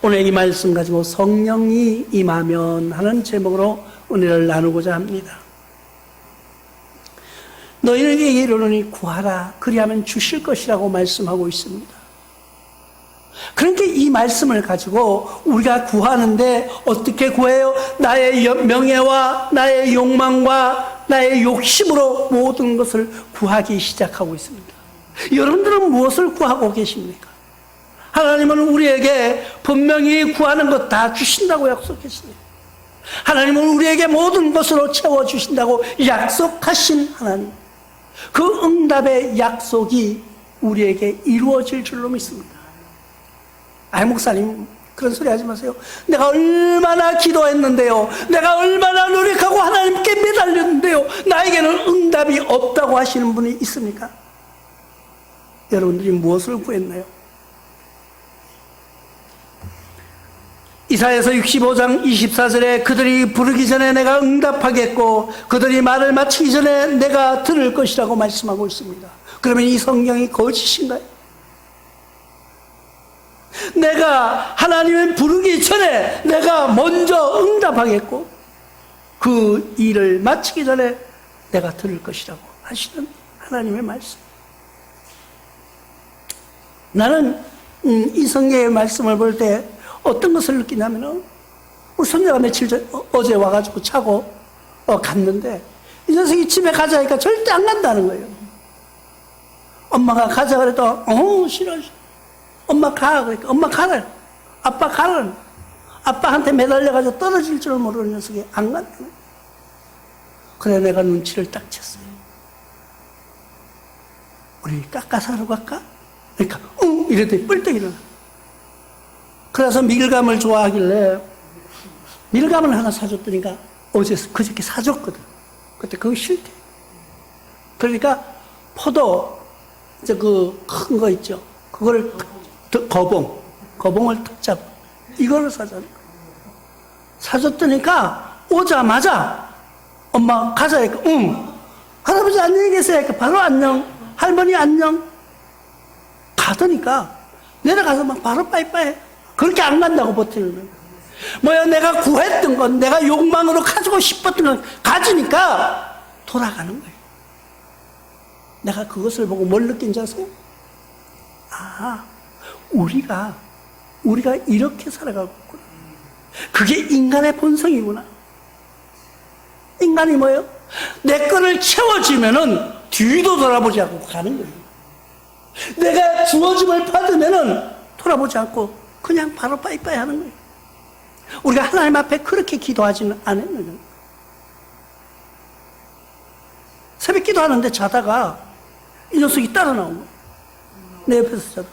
오늘 이 말씀 가지고 성령이 임하면 하는 제목으로 은혜를 나누고자 합니다. 너희에게 이르노니 구하라 그리하면 주실 것이라고 말씀하고 있습니다. 그러니까 이 말씀을 가지고 우리가 구하는데 어떻게 구해요? 나의 여- 명예와 나의 욕망과 나의 욕심으로 모든 것을 구하기 시작하고 있습니다. 여러분들은 무엇을 구하고 계십니까? 하나님은 우리에게 분명히 구하는 것 다 주신다고 약속했어요. 하나님은 우리에게 모든 것으로 채워주신다고 약속하신 하나님. 그 응답의 약속이 우리에게 이루어질 줄로 믿습니다. 아, 목사님, 그런 소리 하지 마세요. 내가 얼마나 기도했는데요. 내가 얼마나 노력하고 하나님께 매달렸는데요. 나에게는 응답이 없다고 하시는 분이 있습니까? 여러분들이 무엇을 구했나요? 이사에서 65장 24절에 그들이 부르기 전에 내가 응답하겠고 그들이 말을 마치기 전에 내가 들을 것이라고 말씀하고 있습니다. 그러면 이 성경이 거짓인가요? 내가 하나님을 부르기 전에 내가 먼저 응답하겠고 그 일을 마치기 전에 내가 들을 것이라고 하시는 하나님의 말씀. 나는 음, 이 성경의 말씀을 볼때 어떤 것을 느끼냐면은 우리 손녀가 며칠 전 어, 제 와가지고 차고 어, 갔는데 이 녀석이 집에 가자 하니까 절대 안 간다는 거예요. 엄마가 가자 그래도 어 싫어. 엄마 가 그러니까 엄마 가라 아빠 가라 아빠한테 매달려가지고 떨어질 줄 모르는 녀석이 안 거예요. 그래 내가 눈치를 딱 챘어요. 우리 깎아사러 갈까? 그러니까 응 이랬더니 뿔떡 일어나. 그래서 밀감을 좋아하길래 밀감을 하나 사줬더니까 어제 그저께 사줬거든. 그때 그거 싫대. 그러니까 포도 이제 그 큰 거 있죠. 그거를 거봉 거봉을 탁 잡. 이거를 사줬. 사줬더니까 오자마자 엄마 가자 니까 응. 할아버지 안녕히 계세요. 니까 바로 안녕. 할머니 안녕. 가더니까 내려가서 막 바로 빠이빠이 그렇게 안 간다고 버티는 거예요. 뭐야 내가 구했던 건 내가 욕망으로 가지고 싶었던 건 가지니까 돌아가는 거예요. 내가 그것을 보고 뭘 느낀지 아세요? 아, 우리가 우리가 이렇게 살아가고 있구나. 그게 인간의 본성이구나. 인간이 뭐예요? 내 거를 채워지면은 뒤도 돌아보지 않고 가는 거예요. 내가 주어짐을 받으면은 돌아보지 않고 그냥 바로 빠이빠이 하는 거예요. 우리가 하나님 앞에 그렇게 기도하지는 않았느냐. 새벽 기도하는데 자다가 이 녀석이 따라 나온 거예요. 내 옆에서 자다.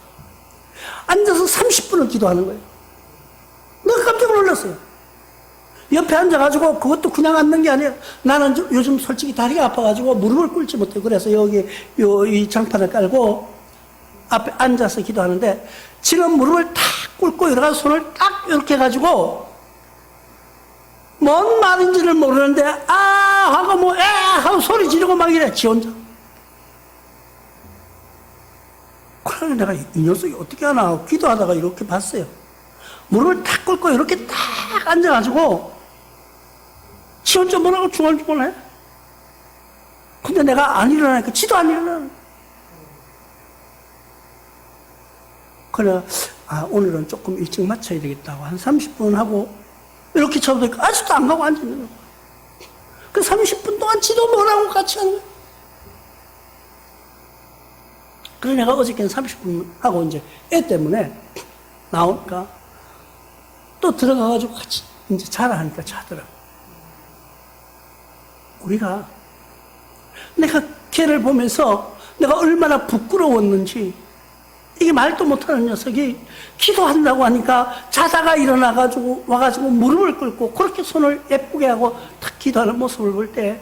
앉아서 30분을 기도하는 거예요. 내가 깜짝 놀랐어요. 옆에 앉아가지고 그것도 그냥 앉는 게 아니라 나는 좀 요즘 솔직히 다리가 아파가지고 무릎을 꿇지 못해요. 그래서 여기 요 이 장판을 깔고 앞에 앉아서 기도하는데 지금 무릎을 탁 꿇고 이러가 손을 딱 이렇게 해가지고 뭔 말인지를 모르는데 아 하고 뭐에 하고 소리 지르고 막 이래 지 혼자. 그래서 내가 이 녀석이 어떻게 하나 기도하다가 이렇게 봤어요. 무릎을 탁 꿇고 이렇게 딱 앉아가지고 지 혼자 뭐라고 중얼중얼해? 근데 내가 안 일어나니까 지도 안 일어나 그래, 아, 오늘은 조금 일찍 마쳐야 되겠다고 한 30분 하고 이렇게 쳐보니까 아직도 안 가고 앉아있는 거야. 그 30분 동안 지도 뭐라고 같이 하는 거야. 그래서 내가 어저께는 30분 하고 이제 애 때문에 나오니까 또 들어가가지고 같이 이제 자라 하니까 자더라고. 우리가 내가 걔를 보면서 내가 얼마나 부끄러웠는지 이게 말도 못하는 녀석이 기도한다고 하니까 자다가 일어나가지고 와가지고 무릎을 꿇고 그렇게 손을 예쁘게 하고 탁 기도하는 모습을 볼 때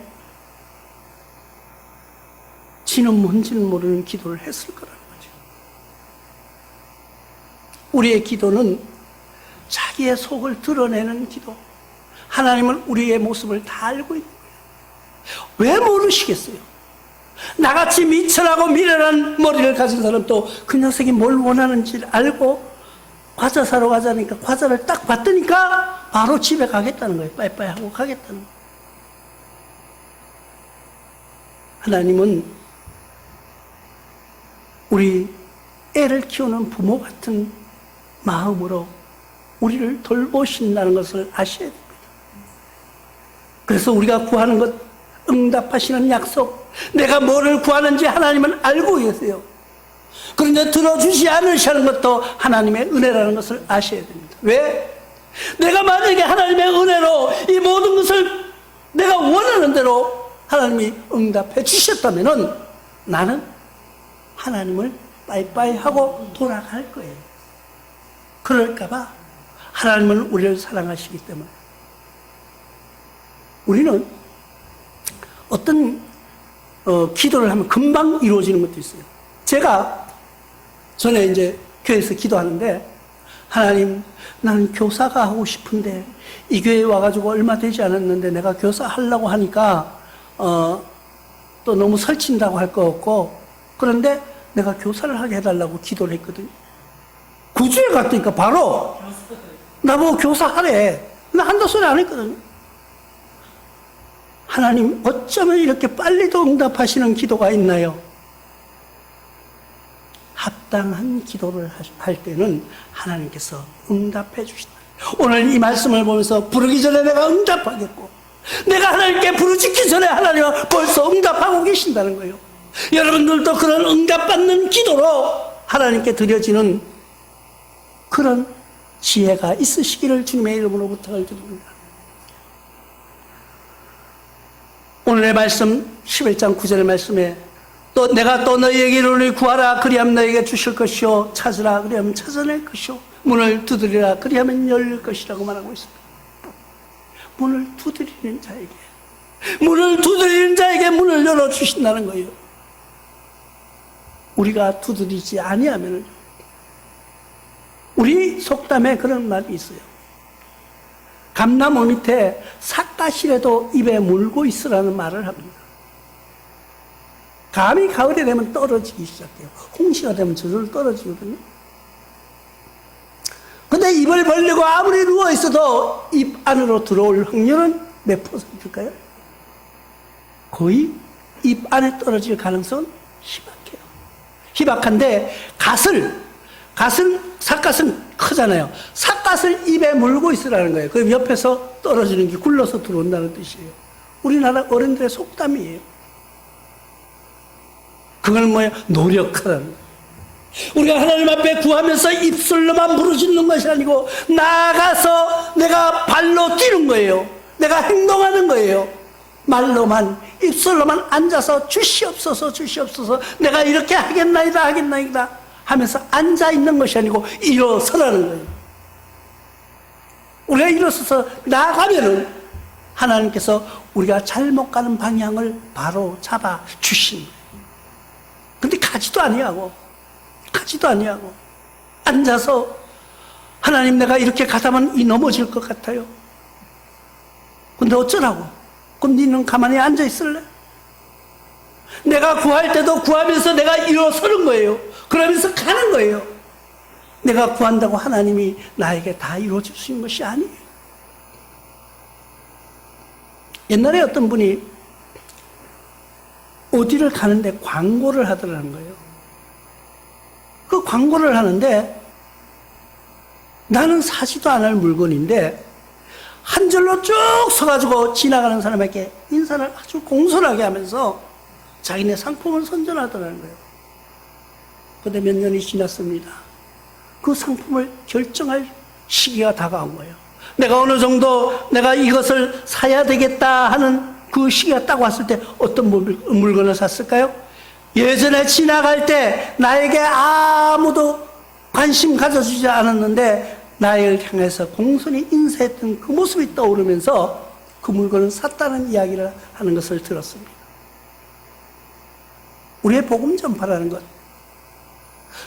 지는 뭔지는 모르는 기도를 했을 거라는 거죠. 우리의 기도는 자기의 속을 드러내는 기도. 하나님은 우리의 모습을 다 알고 있는 거예요. 왜 모르시겠어요? 나같이 미천하고 미련한 머리를 가진 사람도 그 녀석이 뭘 원하는지 알고 과자 사러 가자니까 과자를 딱 받더니까 바로 집에 가겠다는 거예요. 빠이빠이 하고 가겠다는 거예요. 하나님은 우리 애를 키우는 부모 같은 마음으로 우리를 돌보신다는 것을 아셔야 됩니다. 그래서 우리가 구하는 것 응답하시는 약속, 내가 뭐를 구하는지 하나님은 알고 계세요. 그런데 들어주지 않으시는 것도 하나님의 은혜라는 것을 아셔야 됩니다. 왜? 내가 만약에 하나님의 은혜로 이 모든 것을 내가 원하는 대로 하나님이 응답해 주셨다면 나는 하나님을 빠이빠이 하고 돌아갈 거예요. 그럴까봐 하나님은 우리를 사랑하시기 때문에 우리는 어떤 어, 기도를 하면 금방 이루어지는 것도 있어요. 제가 전에 이제 교회에서 기도하는데 하나님 나는 교사가 하고 싶은데 이 교회에 와가지고 얼마 되지 않았는데 내가 교사 하려고 하니까 어, 또 너무 설친다고 할거 없고 그런데 내가 교사를 하게 해달라고 기도를 했거든요. 구주에 갔더니까 바로 나보고 교사하래. 나 한다 소리 안 했거든요. 하나님 어쩌면 이렇게 빨리도 응답하시는 기도가 있나요? 합당한 기도를 할 때는 하나님께서 응답해 주신다. 오늘 이 말씀을 보면서 부르기 전에 내가 응답하겠고, 내가 하나님께 부르짖기 전에 하나님은 벌써 응답하고 계신다는 거예요. 여러분들도 그런 응답받는 기도로 하나님께 드려지는 그런 지혜가 있으시기를 주님의 이름으로 부탁을 드립니다. 오늘의 말씀 11장 9절의 말씀에 또 내가 또 너희에게 이르노니 구하라 그리하면 너희에게 주실 것이요 찾으라 그리하면 찾아낼 것이요 문을 두드리라 그리하면 열릴 것이라고 말하고 있습니다. 문을 두드리는 자에게 문을 두드리는 자에게 문을 열어 주신다는 거예요. 우리가 두드리지 아니하면 우리 속담에 그런 말이 있어요. 감나무 밑에 삭가시래도 입에 물고 있으라는 말을 합니다. 감이 가을이 되면 떨어지기 시작해요. 홍시가 되면 저절로 떨어지거든요. 근데 입을 벌리고 아무리 누워 있어도 입 안으로 들어올 확률은 몇 퍼센트일까요? 거의 입 안에 떨어질 가능성은 희박해요. 희박한데 갓을 갓은 삿갓은 크잖아요. 삿 갓을 입에 물고 있으라는 거예요. 그럼 옆에서 떨어지는 게 굴러서 들어온다는 뜻이에요. 우리나라 어른들의 속담이에요. 그걸 뭐예요? 노력하라는. 우리가 하나님 앞에 구하면서 입술로만 부르짖는 것이 아니고 나아가서 내가 발로 뛰는 거예요. 내가 행동하는 거예요. 말로만 입술로만 앉아서 주시옵소서 주시옵소서 내가 이렇게 하겠나이다 하겠나이다 하면서 앉아 있는 것이 아니고 일어서라는 거예요. 우리가 일어서서 나아가면은 하나님께서 우리가 잘못 가는 방향을 바로 잡아 주신. 근데 가지도 아니하고 가지도 아니하고 앉아서 하나님 내가 이렇게 가다면 이 넘어질 것 같아요. 근데 어쩌라고? 그럼 니는 가만히 앉아 있을래? 내가 구할 때도 구하면서 내가 일어서는 거예요. 그러면서 가는 거예요. 내가 구한다고 하나님이 나에게 다 이루어질 수 있는 것이 아니에요. 옛날에 어떤 분이 어디를 가는데 광고를 하더라는 거예요. 그 광고를 하는데 나는 사지도 않을 물건인데 한 줄로 쭉 서가지고 지나가는 사람에게 인사를 아주 공손하게 하면서 자기네 상품을 선전하더라는 거예요. 근데 몇 년이 지났습니다. 그 상품을 결정할 시기가 다가온 거예요. 내가 어느 정도 내가 이것을 사야 되겠다 하는 그 시기가 딱 왔을 때 어떤 물- 물건을 샀을까요? 예전에 지나갈 때 나에게 아무도 관심 가져주지 않았는데 나를 향해서 공손히 인사했던 그 모습이 떠오르면서 그 물건을 샀다는 이야기를 하는 것을 들었습니다. 우리의 복음 전파라는 것,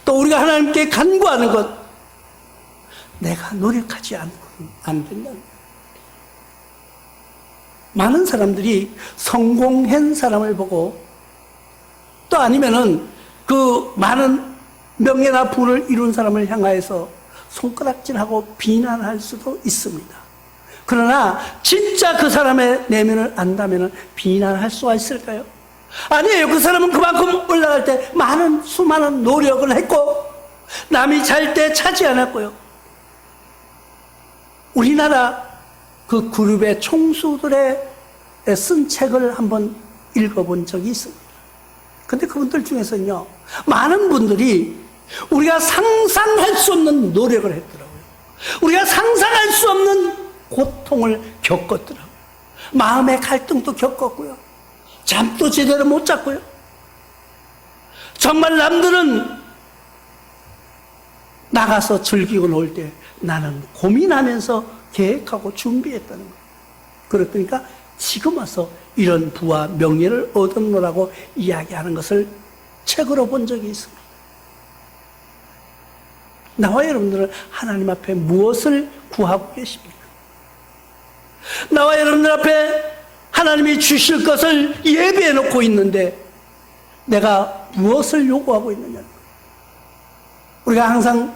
또 우리가 하나님께 간구하는 것, 내가 노력하지 않고는 안 거예요. 많은 사람들이 성공한 사람을 보고 또 아니면은 그 많은 명예나 부를 이룬 사람을 향하여서 손가락질하고 비난할 수도 있습니다. 그러나 진짜 그 사람의 내면을 안다면 비난할 수가 있을까요? 아니에요. 그 사람은 그만큼 올라갈 때 많은 수많은 노력을 했고 남이 잘 때 차지 않았고요. 우리나라 그 그룹의 총수들의 쓴 책을 한번 읽어본 적이 있습니다. 근데 그분들 중에서는요, 많은 분들이 우리가 상상할 수 없는 노력을 했더라고요. 우리가 상상할 수 없는 고통을 겪었더라고요. 마음의 갈등도 겪었고요. 잠도 제대로 못 잤고요. 정말 남들은 나가서 즐기고 놀 때 나는 고민하면서 계획하고 준비했다는 거예요. 그렇다니까 지금 와서 이런 부와 명예를 얻었노라고 이야기하는 것을 책으로 본 적이 있습니다. 나와 여러분들은 하나님 앞에 무엇을 구하고 계십니까? 나와 여러분들 앞에 하나님이 주실 것을 예비해 놓고 있는데 내가 무엇을 요구하고 있느냐? 우리가 항상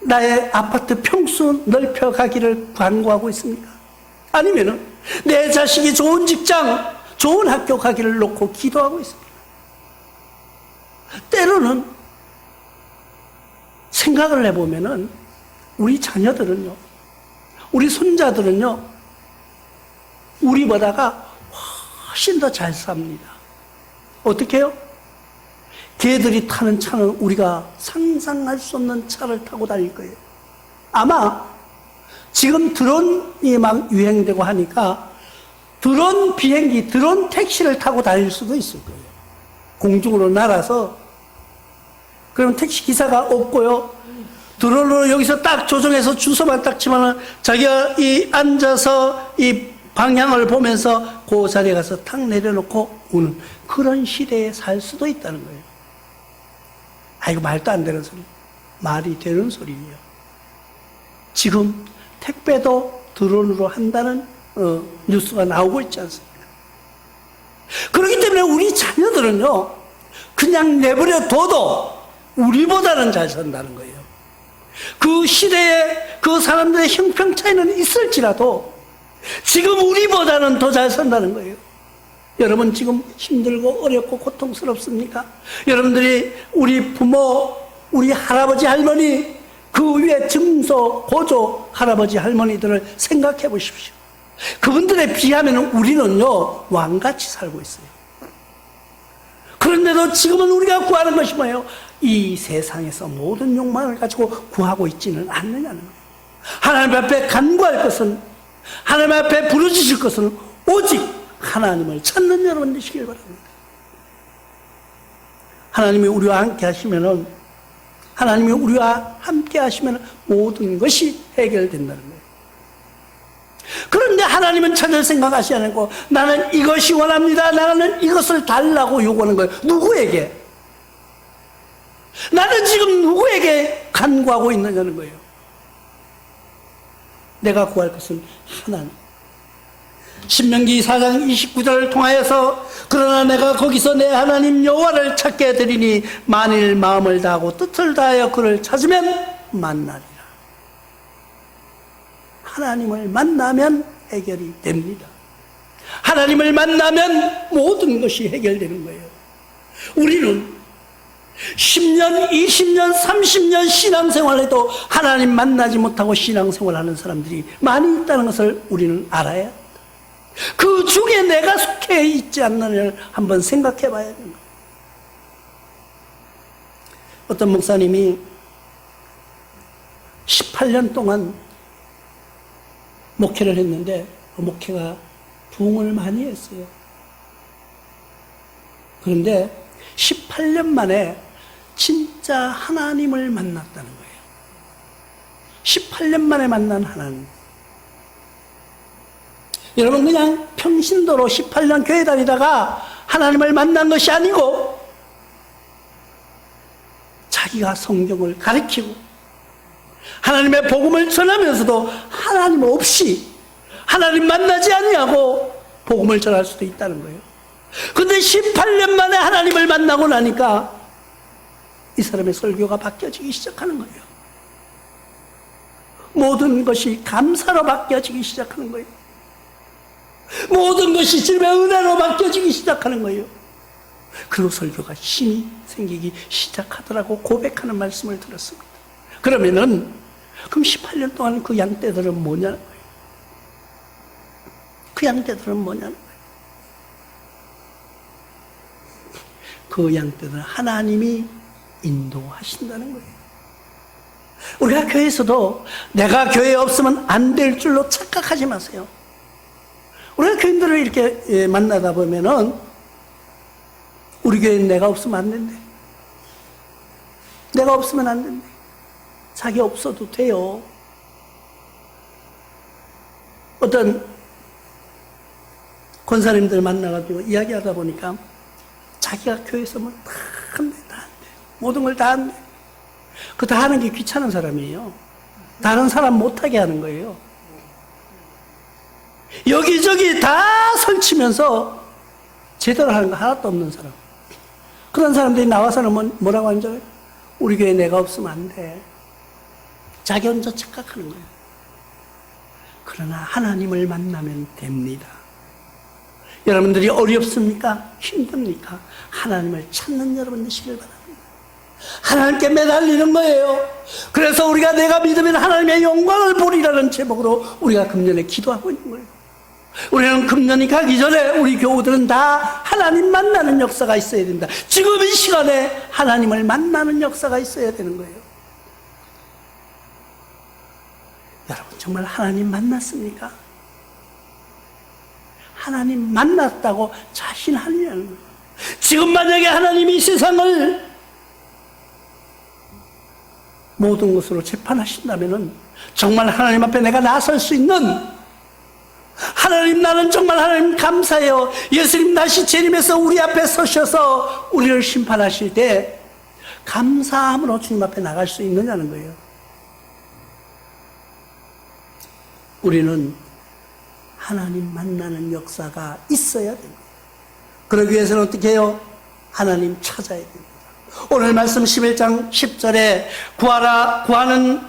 나의 아파트 평수 넓혀 가기를 간구하고 있습니까? 아니면은 내 자식이 좋은 직장, 좋은 학교 가기를 놓고 기도하고 있습니다. 때로는 생각을 해보면은 우리 자녀들은요, 우리 손자들은요, 우리보다가 훨씬 더 잘 삽니다. 어떻게 해요? 걔들이 타는 차는 우리가 상상할 수 없는 차를 타고 다닐 거예요. 아마 지금 드론이 막 유행되고 하니까 드론 비행기, 드론 택시를 타고 다닐 수도 있을 거예요. 공중으로 날아서 그럼 택시 기사가 없고요. 드론으로 여기서 딱 조정해서 주소만 딱 치면은 자기가 이 앉아서 이 방향을 보면서 그 자리에 가서 탁 내려놓고 오는 그런 시대에 살 수도 있다는 거예요. 아, 이거 말도 안 되는 소리. 말이 되는 소리예요. 지금 택배도 드론으로 한다는 어, 뉴스가 나오고 있지 않습니까? 그렇기 때문에 우리 자녀들은요, 그냥 내버려 둬도 우리보다는 잘 산다는 거예요. 그 시대에 그 사람들의 형평 차이는 있을지라도 지금 우리보다는 더 잘 산다는 거예요. 여러분 지금 힘들고 어렵고 고통스럽습니까? 여러분들이 우리 부모, 우리 할아버지, 할머니, 그 위에 증소, 고조 할아버지, 할머니들을 생각해 보십시오. 그분들에 비하면 우리는요, 왕같이 살고 있어요. 그런데도 지금은 우리가 구하는 것이 뭐예요? 이 세상에서 모든 욕망을 가지고 구하고 있지는 않느냐는 거예요. 하나님 앞에 간구할 것은, 하나님 앞에 부르짖을 것은 오직 하나님을 찾는 여러분 되시길 바랍니다. 하나님이 우리와 함께 하시면은, 하나님이 우리와 함께 하시면 모든 것이 해결된다는 거예요. 그런데 하나님은 찾을 생각하시 않고 나는 이것이 원합니다. 나는 이것을 달라고 요구하는 거예요. 누구에게? 나는 지금 누구에게 간구하고 있느냐는 거예요. 내가 구할 것은 하나님. 신명기 4장 29절을 통하여서 그러나 내가 거기서 내 하나님 여호와를 찾게 되리니 만일 마음을 다하고 뜻을 다하여 그를 찾으면 만나리라. 하나님을 만나면 해결이 됩니다. 하나님을 만나면 모든 것이 해결되는 거예요. 우리는 10년, 20년, 30년 신앙생활해도 하나님 만나지 못하고 신앙생활하는 사람들이 많이 있다는 것을 우리는 알아야 합니다. 그 중에 내가 속해 있지 않느냐를 한번 생각해 봐야 됩니다. 어떤 목사님이 18년 동안 목회를 했는데 그 목회가 부흥을 많이 했어요. 그런데 18년 만에 진짜 하나님을 만났다는 거예요. 18년 만에 만난 하나님. 여러분 그냥 평신도로 18년 교회 다니다가 하나님을 만난 것이 아니고 자기가 성경을 가르치고 하나님의 복음을 전하면서도 하나님 없이 하나님 만나지 아니하고 복음을 전할 수도 있다는 거예요. 근데 18년 만에 하나님을 만나고 나니까 이 사람의 설교가 바뀌어지기 시작하는 거예요. 모든 것이 감사로 바뀌어지기 시작하는 거예요. 모든 것이 주님의 은혜로 바뀌어지기 시작하는 거예요. 그리고 설교가 힘이 생기기 시작하더라고 고백하는 말씀을 들었습니다. 그러면은 그럼 18년 동안 그 양떼들은 뭐냐는 거예요. 그 양떼들은 뭐냐는 거예요. 그 양떼들은 하나님이 인도하신다는 거예요. 우리가 교회에서도 내가 교회에 없으면 안 될 줄로 착각하지 마세요. 우리가 교인들을 이렇게 예, 만나다 보면은 우리 교회는 내가 없으면 안 된대. 내가 없으면 안 된대. 자기 없어도 돼요. 어떤 권사님들 만나가지고 이야기하다 보니까 자기가 교회에서 뭐다. 모든 걸 다 한대. 그다 하는 게 귀찮은 사람이에요. 다른 사람 못하게 하는 거예요. 여기저기 다 설치면서 제대로 하는 거 하나도 없는 사람. 그런 사람들이 나와서는 뭐- 뭐라고 하는 줄 알아요? 우리 교회 내가 없으면 안 돼. 자기 혼자 착각하는 거예요. 그러나 하나님을 만나면 됩니다. 여러분들이 어렵습니까? 힘듭니까? 하나님을 찾는 여러분 되시길 바랍니다. 하나님께 매달리는 거예요. 그래서 우리가 내가 믿으면 하나님의 영광을 보리라는 제목으로 우리가 금년에 기도하고 있는 거예요. 우리는 금년이 가기 전에 우리 교우들은 다 하나님 만나는 역사가 있어야 된다. 지금 이 시간에 하나님을 만나는 역사가 있어야 되는 거예요. 여러분 정말 하나님 만났습니까? 하나님 만났다고 자신하느냐는 거예요. 지금 만약에 하나님이 이 세상을 모든 것으로 재판하신다면 정말 하나님 앞에 내가 나설 수 있는 하나님 나는 정말 하나님 감사해요. 예수님 다시 재림해서 우리 앞에 서셔서 우리를 심판하실 때 감사함으로 주님 앞에 나갈 수 있느냐는 거예요. 우리는 하나님 만나는 역사가 있어야 됩니다. 그러기 위해서는 어떻게 해요? 하나님 찾아야 됩니다. 오늘 말씀 11장 10절에 구하라 구하는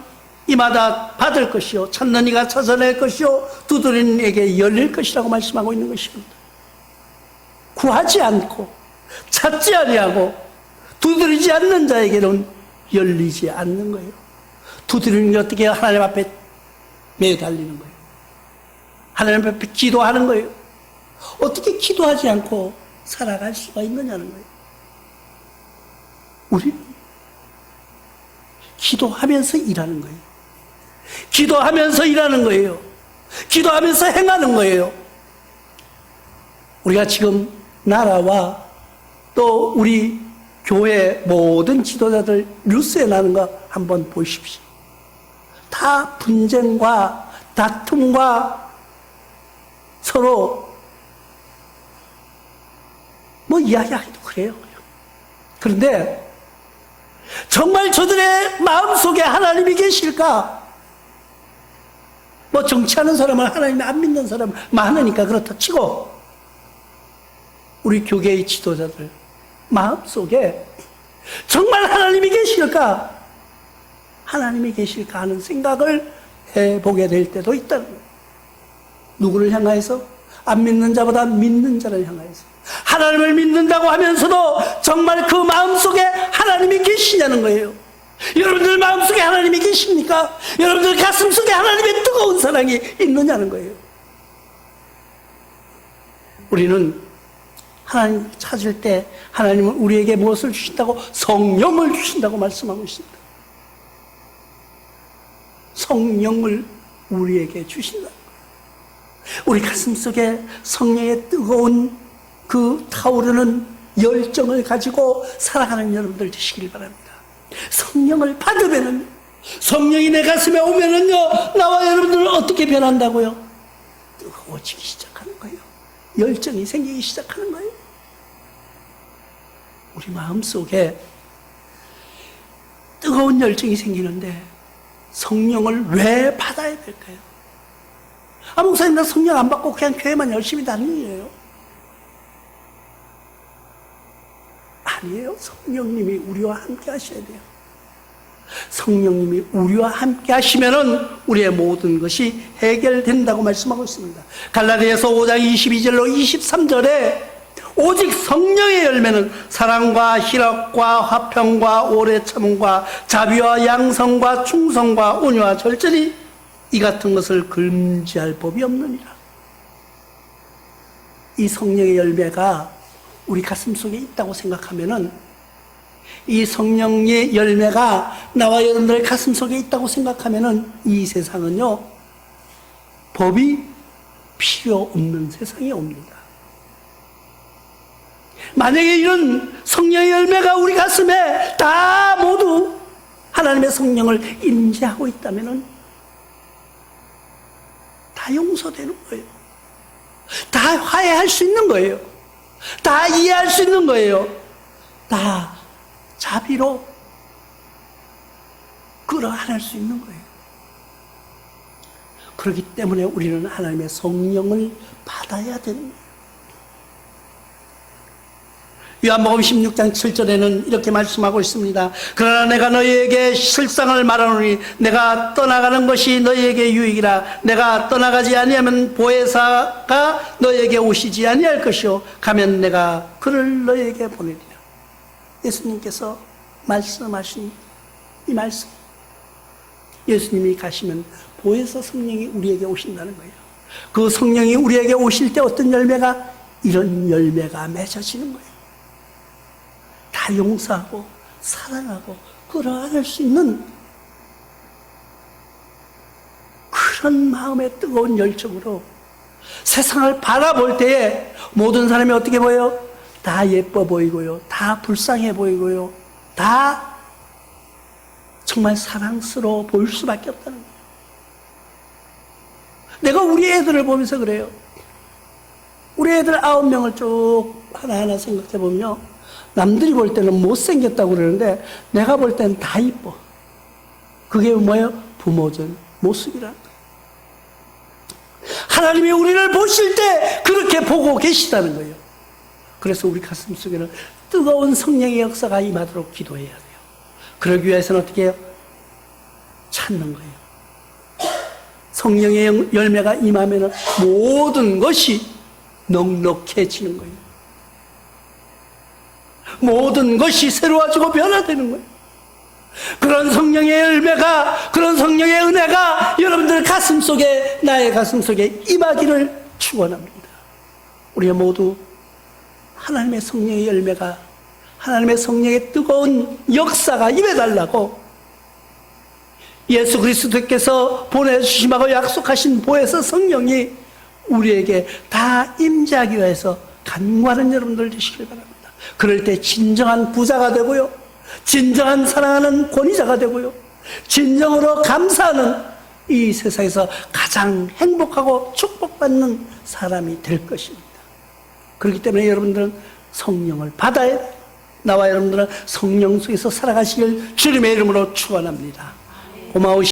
이마다 받을 것이요 찾는 이가 찾아낼 것이요 두드리는 에게 열릴 것이라고 말씀하고 있는 것입니다. 구하지 않고 찾지 아니하고 두드리지 않는 자에게는 열리지 않는 거예요. 두드리는 게 어떻게? 하나님 앞에 매달리는 거예요. 하나님 앞에 기도하는 거예요. 어떻게 기도하지 않고 살아갈 수가 있느냐는 거예요. 우리는 기도하면서 일하는 거예요. 기도하면서 일하는 거예요. 기도하면서 행하는 거예요. 우리가 지금 나라와 또 우리 교회 모든 지도자들 뉴스에 나는 거 한번 보십시오. 다 분쟁과 다툼과 서로 뭐 이야기하기도 그래요. 그런데 정말 저들의 마음속에 하나님이 계실까? 뭐 정치하는 사람은 하나님 안 믿는 사람 많으니까 그렇다 치고 우리 교계의 지도자들 마음속에 정말 하나님이 계실까? 하나님이 계실까 하는 생각을 해보게 될 때도 거예요. 누구를 향하여서? 안 믿는 자보다 믿는 자를 향하여서. 하나님을 믿는다고 하면서도 정말 그 마음속에 하나님이 계시냐는 거예요. 여러분들 마음속에 하나님이 계십니까? 여러분들 가슴속에 하나님의 뜨거운 사랑이 있느냐는 거예요. 우리는 하나님 찾을 때 하나님은 우리에게 무엇을 주신다고? 성령을 주신다고 말씀하고 있습니다. 성령을 우리에게 주신다. 우리 가슴 속에 성령의 뜨거운 그 타오르는 열정을 가지고 살아가는 여러분들 되시길 바랍니다. 성령을 받으면은 성령이 내 가슴에 오면은요 나와 여러분들은 어떻게 변한다고요? 뜨거워지기 시작하는 거예요. 열정이 생기기 시작하는 거예요. 우리 마음 속에 뜨거운 열정이 생기는데 성령을 왜 받아야 될까요? 아, 목사님, 나 성령 안 받고 그냥 교회만 열심히 다니는 요 아니에요. 성령님이 우리와 함께 하셔야 돼요. 성령님이 우리와 함께 하시면은 우리의 모든 것이 해결된다고 말씀하고 있습니다. 갈라디아서 5장 22절로 23절에 오직 성령의 열매는 사랑과 희락과 화평과 오래 참음과 자비와 양성과 충성과 온유와 절제니 이 같은 것을 금지할 법이 없느니라. 이 성령의 열매가 우리 가슴 속에 있다고 생각하면은 이 성령의 열매가 나와 여러분들의 가슴 속에 있다고 생각하면은 이 세상은요 법이 필요 없는 세상이 옵니다. 만약에 이런 성령의 열매가 우리 가슴에 다 모두 하나님의 성령을 인지하고 있다면은 다 용서되는 거예요. 다 화해할 수 있는 거예요. 다 이해할 수 있는 거예요. 다 자비로 끌어안을 수 있는 거예요. 그렇기 때문에 우리는 하나님의 성령을 받아야 거예요. 요한복음 16장 7절에는 이렇게 말씀하고 있습니다. 그러나 내가 너희에게 실상을 말하노니 내가 떠나가는 것이 너희에게 유익이라 내가 떠나가지 아니하면 보혜사가 너희에게 오시지 아니할 것이요 가면 내가 그를 너희에게 보내리라. 예수님께서 말씀하신 이 말씀 예수님이 가시면 보혜사 성령이 우리에게 오신다는 거예요. 그 성령이 우리에게 오실 때 어떤 열매가 이런 열매가 맺어지는 거예요. 다 용서하고 사랑하고 끌어안을 수 있는 그런 마음의 뜨거운 열정으로 세상을 바라볼 때에 모든 사람이 어떻게 보여요? 다 예뻐 보이고요. 다 불쌍해 보이고요. 다 정말 사랑스러워 보일 수밖에 없다는 거예요. 내가 우리 애들을 보면서 그래요. 우리 애들 아홉 명을 쭉 하나하나 생각해 보면요. 남들이 볼 때는 못생겼다고 그러는데 내가 볼 때는 다 이뻐. 그게 뭐예요? 부모들 모습이라. 하나님이 우리를 보실 때 그렇게 보고 계시다는 거예요. 그래서 우리 가슴 속에는 뜨거운 성령의 역사가 임하도록 기도해야 돼요. 그러기 위해서는 어떻게 해요? 찾는 거예요. 성령의 열매가 임하면 모든 것이 넉넉해지는 거예요. 모든 것이 새로워지고 변화되는 거예요. 그런 성령의 열매가, 그런 성령의 은혜가 여러분들 가슴 속에, 나의 가슴 속에 임하기를 축원합니다. 우리 모두 하나님의 성령의 열매가, 하나님의 성령의 뜨거운 역사가 임해달라고 예수 그리스도께서 보내주심하고 약속하신 보혜사 성령이 우리에게 다 임재하기 위해서 간구하는 여러분들 되시길 바랍니다. 그럴 때 진정한 부자가 되고요. 진정한 사랑하는 권위자가 되고요. 진정으로 감사하는 이 세상에서 가장 행복하고 축복받는 사람이 될 것입니다. 그렇기 때문에 여러분들은 성령을 받아야 돼요. 나와 여러분들은 성령 속에서 살아가시길 주님의 이름으로 축원합니다. 고마우시